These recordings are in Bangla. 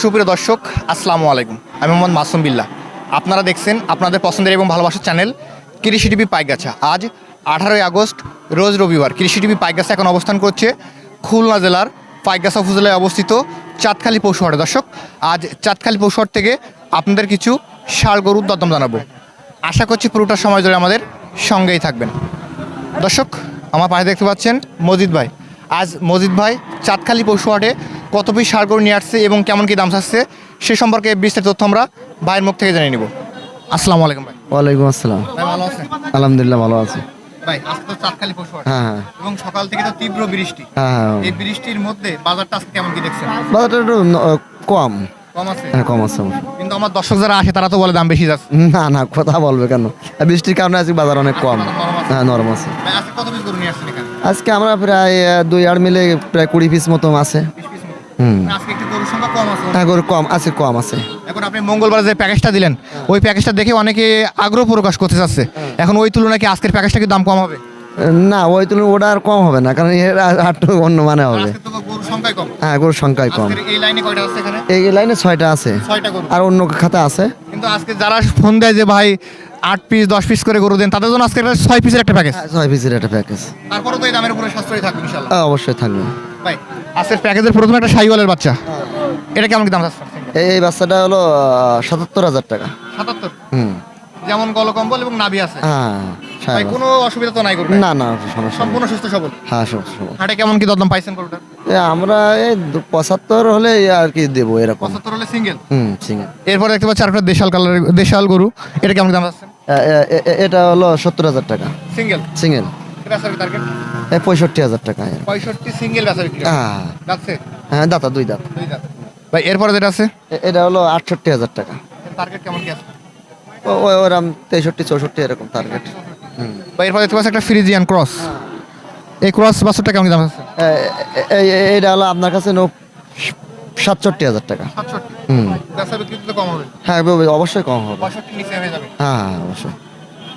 সুপ্রিয় দর্শক, আসসালামু আলাইকুম। আমি মোহাম্মদ মাসুম বিল্লাহ। আপনারা দেখছেন আপনাদের পছন্দের এবং ভালোবাসার চ্যানেল কৃষি টিভি পাইগাছা। আজ আঠারোই আগস্ট, রোজ রবিবার কৃষি টিভি পাইগাছা এখন অবস্থান করছে খুলনা জেলার পাইগাছা উপজেলায় অবস্থিত চাঁদখালি পৌষহাটে দর্শক, আজ চাঁদখালি পৌষহাট থেকে আপনাদের কিছু ষাড় গরুর দরদাম জানাব। আশা করছি পুরোটা সময় ধরে আমাদের সঙ্গেই থাকবেন। দর্শক, আমার পাশে দেখতে পাচ্ছেন মজিদ ভাই। আজ মজিদ ভাই চাঁদখালি পশুহাটে কত পিস সার গরু নিয়ে আসছে এবং কেমন কি দাম চাচ্ছে সে সম্পর্কে বিস্তারিত তথ্য আমরা ভাইয়ের মুখ থেকে জেনে নিব। আসসালামু আলাইকুম ভাই। ওয়ালাইকুম আসসালাম। ভাই ভালো আছেন? আলহামদুলিল্লাহ ভালো আছি। ভাই আজকে তো চাঁদখালি পশুহাট হ্যাঁ হ্যাঁ। এবং সকাল থেকে তো তীব্র বৃষ্টি। হ্যাঁ হ্যাঁ এই বৃষ্টির মধ্যে বাজারটা আজকে কেমন কি দেখছেন? বাজারটা একটু কম। কম আছে? হ্যাঁ কম আছে কিন্তু আমার দর্শক যারা আসে তারা তো বলে দাম বেশি যাচ্ছে। না না কথা বলবে কেন? আর বৃষ্টির কারণে আজকে বাজার অনেক কম। হ্যাঁ নরম আছে। আজকে কত পিস গরু নিয়ে আসছেন এখানে? আজকে আমরা প্রায় দুই আর মিলে প্রায় কুড়ি পিস মতো আছে। মানে আজকে একটু গরুর সংখ্যা কম আছে। হ্যাঁ গরু কম আছে কম আছে। এখন আপনি মঙ্গলবার যে প্যাকেজটা দিলেন ওই প্যাকেজটা দেখে অনেকে আগ্রহ প্রকাশ করতে চাচ্ছে। এখন ওই তুলনায় কি আজকের প্যাকেজটা কি দাম কম হবে? না ওই তুলনায় ওটা আর কম হবে না কারণ এর অন্য মানে হবে। হ্যাঁ গরুর সংখ্যাই কম। এই লাইনে ছয়টা আছে। আর অন্য খাতা আছে। কিন্তু আজকে যারা ফোন দেয় যে ভাই আট পিস দশ পিস করে গরু দেন তাদের জন্য আজকে ছয় পিসের একটা প্যাকেজ হ্যাঁ, ছয় পিসের একটা প্যাকেজ তারপরে তো এই দামের উপরে সাশ্রয় থাকবে ইনশাল্লাহ। হ্যাঁ, অবশ্যই থাকবে। ভাই আজকের প্যাকেজের প্রথমে একটা সাইওয়ালের বাচ্চা। এটা কেমন কি দাম এই বাচ্চাটা হলো সাতাত্তর হাজার টাকা। সাতাত্তর? হুম। যেমন গলকম্বল এবং নাভি আছে। হ্যাঁ ভাই কোনো অসুবিধা তো নাই গরু না না সমস্যা সম্পূর্ণ সুস্থ সবল? হ্যাঁ সব সব হাটে কেমন কি দরদাম পাইছেন গরুটা আমরা এই পঁচাত্তর হলে আর কি দেবো এরকম। পঁচাত্তর হলে সিঙ্গেল হুম সিঙ্গেল এরপরে দেখতে পাচ্ছি আরেকটা দেশাল কালারের দেশাল গরু। এটা কেমন দাম যাচ্ছে এটা হলো সত্তর হাজার টাকা। সিঙ্গেল সিঙ্গেল টার্গেট পঁয়ষট্টি হাজার টাকা পঁয়ষট্টি সিঙ্গেল বেচারি হ্যাঁ। হ্যাঁ। দাতা দুই দাঁত। দুই দাঁত। ভাই এরপরে যেটা আছে? এটা হলো আটষট্টি হাজার টাকা। টার্গেট কেমন কি আছে? ও- ওই ওরম তেষট্টি চৌষট্টি এরকম টার্গেট হুম ভাই এরপরে দেখতে পাচ্ছি একটা ফ্রিজিয়ান ক্রস এই ক্রস বাছুরটা কেমন দাম আছে? এ- এ- এই- এই- হলো আপনার কাছে নো সাতষট্টি হাজার টাকা। হ্যাঁ অবশ্যই কম হবে। হ্যাঁ, অবশ্যই।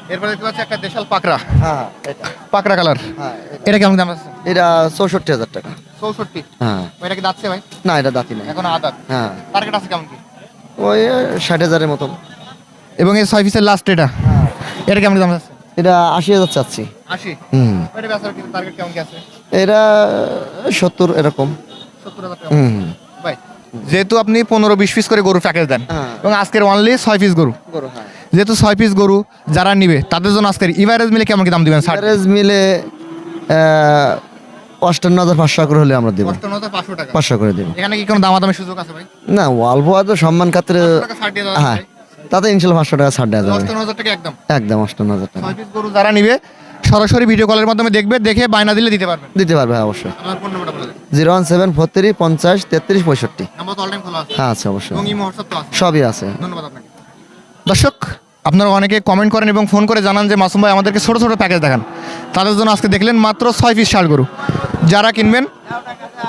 এরপরে দেখতে পাচ্ছি একটা দেশাল পাকড়া। হ্যাঁ এটা। পাকড়া কালার। হ্যাঁ এটা। কেমন দাম আছে? এটা চৌষট্টি হাজার টাকা। চৌষট্টি? হ্যাঁ। এটা কি যাচ্ছে ভাই? না এটা দাঁতি নেই। এখন আদাত। হ্যাঁ। টার্গেট আছে কেমন কি? ওই ষাট হাজারের মতন। এবং এই ছয় পিসের লাস্ট এটা? এটা কেমন দাম আছে? এটা আশি হাজার চাচ্ছি। আশি? হুম। এটা বেচার টার্গেট কেমন কি আছে? এটা সত্তর এরকম। সত্তর হাজার টাকা। হুম। ভাই যেহেতু আপনি পনেরো বিশ পিস করে গরু প্যাকেজ দেন হ্যাঁ। এবং আজকের অনলি ছয় পিস গরু। যেহেতু ছয় পিস গরু যারা নিবে তাদের জন্য আজকের ইভারেজ মিলে কেমন কি দাম দিবেন? অ্যাভারেজ মিলে অষ্টান্ন হাজার পাঁচশো করে হলে আমরা দেবো। পাঁচশো করে দেবো। এখানে কি কোনো দামাদামি সুযোগ আছে ভাই? না অল্প হয়তো সম্মান খাতিরে হ্যাঁ তাতে ইনশাল্লাহ পাঁচশো টাকা ছাড় দেওয়া যাবে। একদম। একদম অষ্টান্ন হাজার টাকা গরু যারা নিবে সরাসরি ভিডিও কলের মাধ্যমে দেখবে দেখে বায়না দিলে দিতে পারবেন। দিতে পারবে হ্যাঁ অবশ্যই। Zero one seven four three পঞ্চাশ তেত্রিশ পঁয়ষট্টি। হ্যাঁ আছে অবশ্যই। সবই আছে। ধন্যবাদ আপনাকে। আপনারা অনেকে কমেন্ট করেন এবং ফোন করে জানান যে, মাসুম ভাই, আমাদেরকে ছোটো ছোটো প্যাকেজ দেখান। তাদের জন্য আজকে দেখলেন মাত্র ছয় পিস ষাট গরু। যারা কিনবেন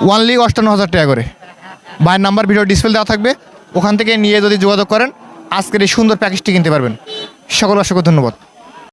ওয়ানলি অষ্টান্ন হাজার টাকা করে। ভাইয়ের নাম্বার ভিডিও ডিসপ্লে দেওয়া থাকবে। ওখান থেকে নিয়ে যদি যোগাযোগ করেন, আজকের এই সুন্দর প্যাকেজটি কিনতে পারবেন। সকল অসংখ্য ধন্যবাদ।